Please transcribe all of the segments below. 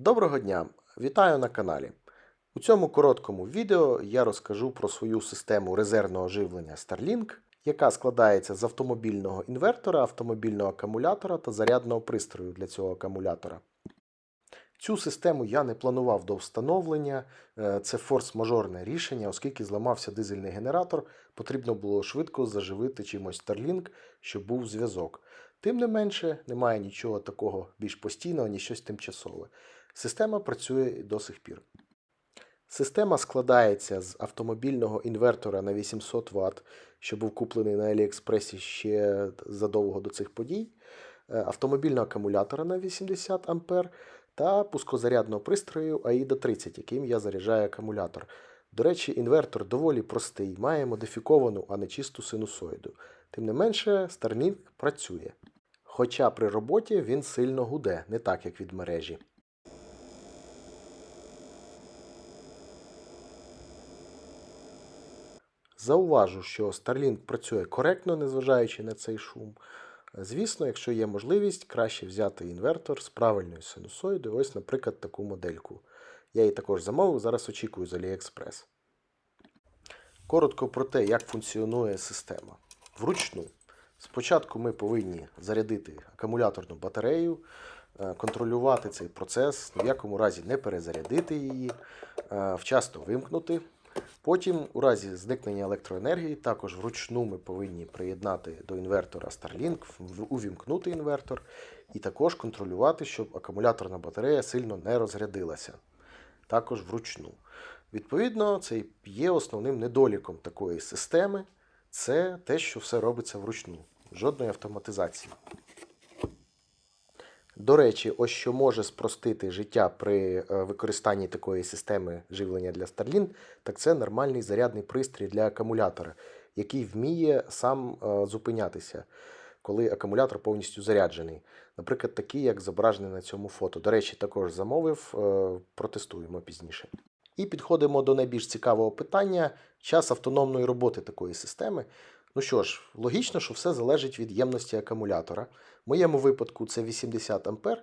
Доброго дня! Вітаю на каналі. У цьому короткому відео я розкажу про свою систему резервного живлення Starlink, яка складається з автомобільного інвертора, автомобільного акумулятора та зарядного пристрою для цього акумулятора. Цю систему я не планував до встановлення. Е, Це форс-мажорне рішення, оскільки зламався дизельний генератор, потрібно було швидко заживити чимось Starlink, щоб був зв'язок. Тим не менше, немає нічого такого більш постійного, ні щось тимчасове. Система працює до сих пір. Система складається з автомобільного інвертора на 800 Вт, що був куплений на Аліекспресі ще задовго до цих подій, е, автомобільного акумулятора на 80 А та пускозарядного пристрою AIDA 30, яким я заряджаю акумулятор. До речі, інвертор доволі простий, має модифіковану, а не чисту синусоїду. Тим не менше, Starlink працює. Хоча при роботі він сильно гуде, не так як від мережі. Зауважу, що Starlink працює коректно, незважаючи на цей шум. Звісно, якщо є можливість, краще взяти інвертор з правильною синусоїдою, ось, наприклад, таку модельку. Я її також замовив, зараз очікую з AliExpress. Коротко про те, як функціонує система. Вручну. Спочатку ми повинні зарядити акумуляторну батарею, е, контролювати цей процес, ні в якому разі не перезарядити її, е, вчасно вимкнути. Потім, у разі зникнення електроенергії, також вручну ми повинні приєднати до інвертора Starlink, увімкнути інвертор і також контролювати, щоб акумуляторна батарея сильно не розрядилася. Також вручну. Відповідно, це є основним недоліком такої системи. Це те, що все робиться вручну. Жодної автоматизації. До речі, ось що може спростити життя при е, використанні такої системи живлення для Starlink, так це нормальний зарядний пристрій для акумулятора, який вміє сам е, зупинятися, коли акумулятор повністю заряджений. Наприклад, такий, як зображений на цьому фото. До речі, також замовив, е, протестуємо пізніше. І підходимо до найбільш цікавого питання: час автономної роботи такої системи. Ну що ж, логічно, що все залежить від ємності акумулятора. В моєму випадку це 80 А.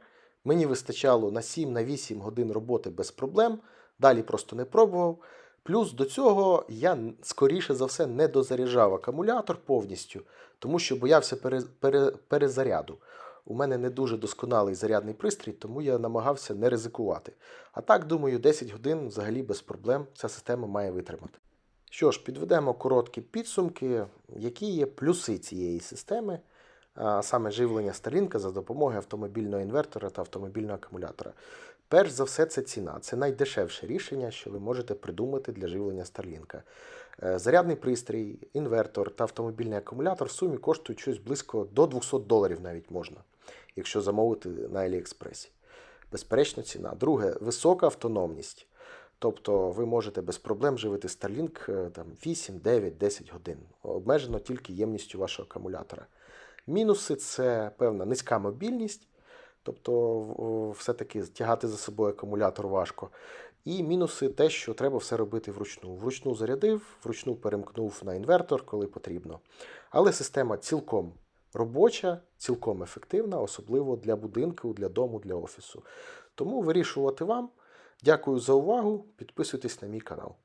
Мені вистачало на 7-8 годин роботи без проблем. Далі просто не пробував. Плюс до цього я скоріше за все не дозаряджав акумулятор повністю, тому що боявся пере, пере, перезаряду. У мене не дуже досконалий зарядний пристрій, тому я намагався не ризикувати. А так, думаю, 10 годин взагалі без проблем ця система має витримати. Що ж, підведемо короткі підсумки, які є плюси цієї системи, саме живлення Starlink за допомогою автомобільного інвертора та автомобільного акумулятора. Перш за все, це ціна. Це найдешевше рішення, що ви можете придумати для живлення Starlink. Е, Зарядний пристрій, інвертор та автомобільний акумулятор в сумі коштують щось близько до 200 доларів навіть можна, якщо замовити на AliExpress. Безперечно, ціна. Друге, висока автономність. Тобто ви можете без проблем живити Starlink е, там, 8, 9, 10 годин. Обмежено тільки ємністю вашого акумулятора. Мінуси це певна низька мобільність, тобто все-таки тягати за собою акумулятор важко. І мінуси те, що треба все робити вручну. Вручну зарядив, вручну перемкнув на інвертор, коли потрібно. Але система цілком робоча, цілком ефективна, особливо для будинку, для дому, для офісу. Тому вирішувати вам. Дякую за увагу. Підписуйтесь на мій канал.